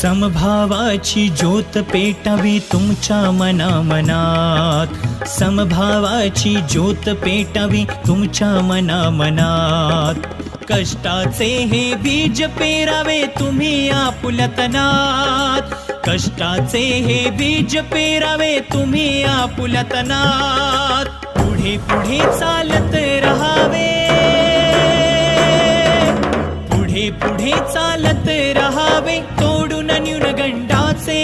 समभावाची ज्योत पेटावी तुमच्या मना मनात समभावाची ज्योत पेटावी तुमच्या मना मनात कष्टाचे हे बीज पेरावे तुम्ही आपुलतनात कष्टाचे हे बीज पेरावे तुम्ही आपुलतनात पुढे पुढे चालत राहावे. पुढे पुढे चालत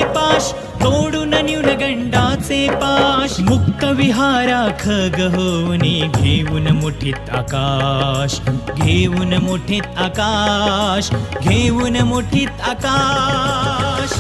पाश तोडून न्यूनगंडाचे पाश. मुक्त विहारा खग होऊनी घेऊन मुठीत आकाश घेऊन मुठीत आकाश घेऊन मुठीत आकाश.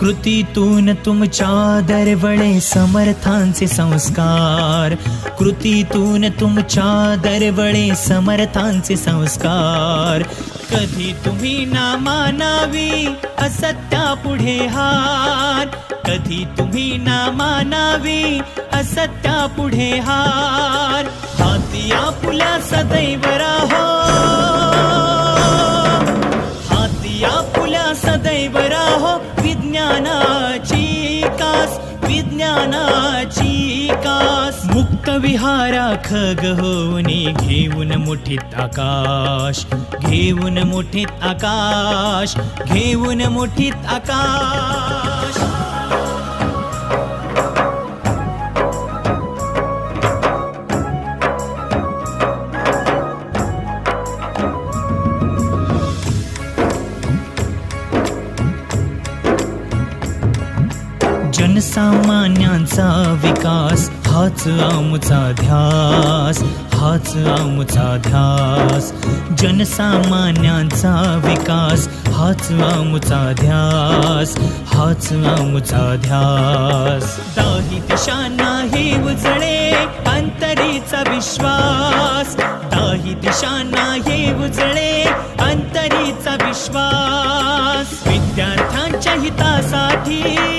कृतीतून तुमच्या दरवळे समर्थांचे संस्कार. कृतीतून तुमच्या दरवळे समर्थांचे संस्कार. कधी तुम्ही ना मानावी असत्या पुढे हार. कधी तुम्ही ना मानावी असत्या पुढे हार. हाती आपुला सदैव राहो. ज्ञानाची कास. मुक्त विहारा खग होनी घेऊन मुठीत आकाश. घेऊन मुठीत आकाश. घेऊन मुठीत आकाश. जनसामान्यांचा विकास हाच आमचा ध्यास हाच आमचा ध्यास. जनसामान्यांचा विकास हाच आमचा ध्यास हाच आमचा ध्यास. दाही दिशा हे उजळे अंतरीचा विश्वास. दाही दिशा हे उजळे अंतरीचा विश्वास. विद्यार्थ्यांच्या हितासाठी